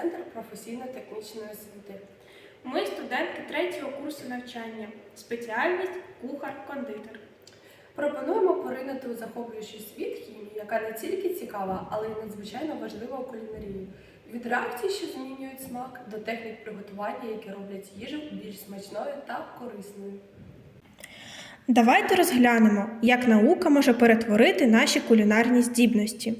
центр професійно-технічної освіти. Ми студентки третього курсу навчання, спеціальність кухар-кондитер. Пропонуємо поринути у захоплюючий світ хімії, яка не тільки цікава, але й надзвичайно важлива у кулінарії. Від реакцій, що змінюють смак, до технік приготування, які роблять їжу більш смачною та корисною. Давайте розглянемо, як наука може перетворити наші кулінарні здібності.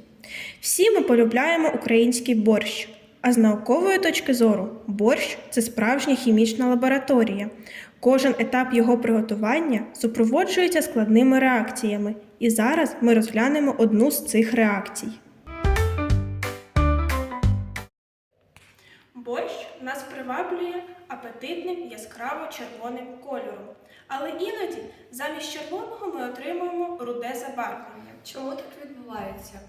Всі ми полюбляємо український борщ. А з наукової точки зору, борщ це справжня хімічна лабораторія. Кожен етап його приготування супроводжується складними реакціями, і зараз ми розглянемо одну з цих реакцій. Борщ нас приваблює апетитним яскраво червоним кольором. Але іноді замість червоного ми отримуємо руде забарвлення. Чому так відбувається?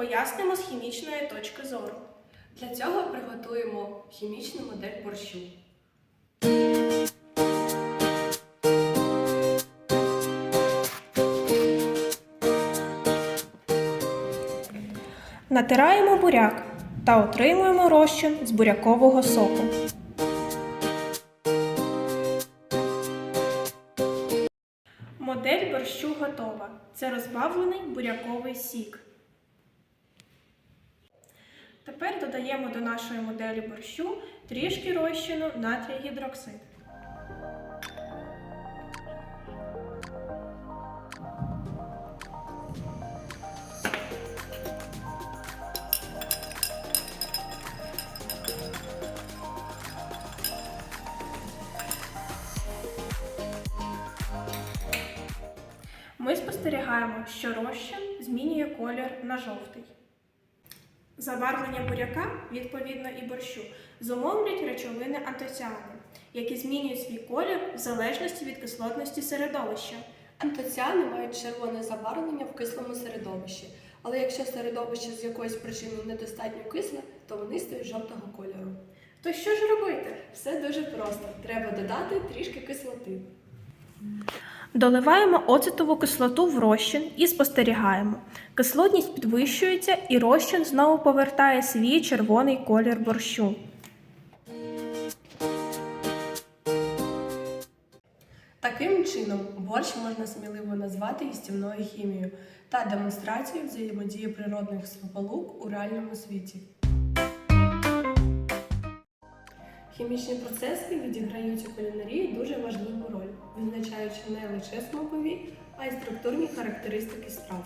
Пояснимо з хімічної точки зору. Для цього приготуємо хімічну модель борщу. Натираємо буряк та отримуємо розчин з бурякового соку. Модель борщу готова. Це розбавлений буряковий сік. Тепер додаємо до нашої моделі борщу трішки розчину натрій гідроксид. Ми спостерігаємо, що розчин змінює колір на жовтий. Забарвлення буряка, відповідно і борщу, зумовлюють речовини антоціани, які змінюють свій колір в залежності від кислотності середовища. Антоціани мають червоне забарвлення в кислому середовищі, але якщо середовище з якоїсь причини недостатньо кисле, то вони стають жовтого кольору. То що ж робити? Все дуже просто. Треба додати трішки кислоти. Доливаємо оцетову кислоту в розчин і спостерігаємо. Кислотність підвищується і розчин знову повертає свій червоний колір борщу. Таким чином, борщ можна сміливо назвати їстівною хімією та демонстрацією взаємодії природних сполук у реальному світі. Хімічні процеси відіграють у кулінарії дуже важливу роль, визначаючи не лише смакові, а й структурні характеристики страв.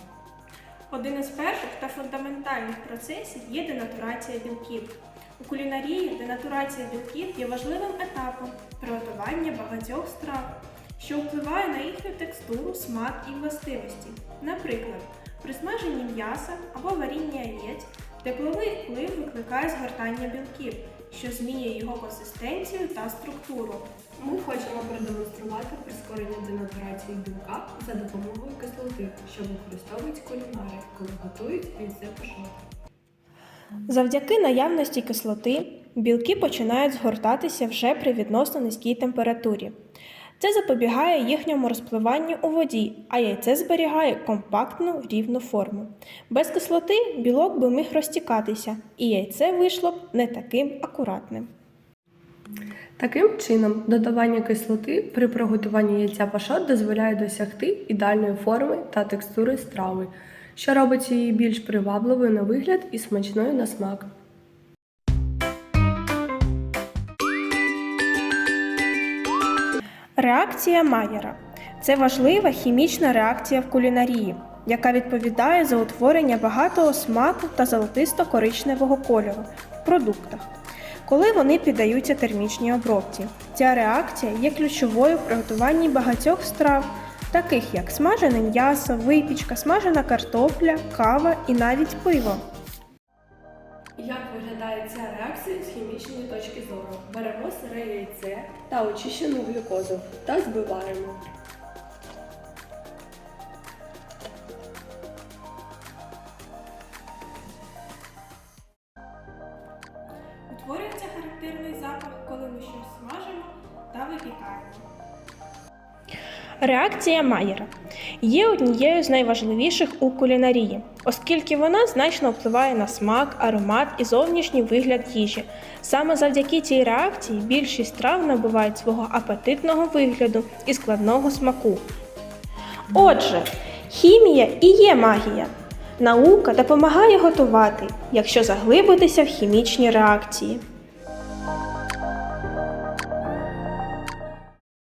Один із перших та фундаментальних процесів є денатурація білків. У кулінарії денатурація білків є важливим етапом приготування багатьох страв, що впливає на їхню текстуру, смак і властивості. Наприклад, при смаженні м'яса або варінні яєць тепловий вплив викликає згортання білків, що змінює його консистенцію та структуру. Ми хочемо продемонструвати прискорення денатурації білка за допомогою кислоти, що використовують кулінари, коли готують яйце пашот. Завдяки наявності кислоти білки починають згортатися вже при відносно низькій температурі. Це запобігає їхньому розпливанню у воді, а яйце зберігає компактну рівну форму. Без кислоти білок би міг розтікатися, і яйце вийшло б не таким акуратним. Таким чином, додавання кислоти при приготуванні яйця пашот дозволяє досягти ідеальної форми та текстури страви, що робить її більш привабливою на вигляд і смачною на смак. Реакція Майєра це важлива хімічна реакція в кулінарії, яка відповідає за утворення багатого смаку та золотисто-коричневого кольору в продуктах, коли вони піддаються термічній обробці. Ця реакція є ключовою в приготуванні багатьох страв, таких як смажене м'ясо, випічка, смажена картопля, кава і навіть пиво. Як виглядає ця реакція з хімічної точки зору? Беремо сире яйце та очищену глюкозу та збиваємо. Утворюється характерний запах, коли ми щось смажимо та випікаємо. Реакція Майєра є однією з найважливіших у кулінарії, оскільки вона значно впливає на смак, аромат і зовнішній вигляд їжі. Саме завдяки цій реакції більшість страв набувають свого апетитного вигляду і складного смаку. Отже, хімія і є магія. Наука допомагає готувати, якщо заглибитися в хімічні реакції.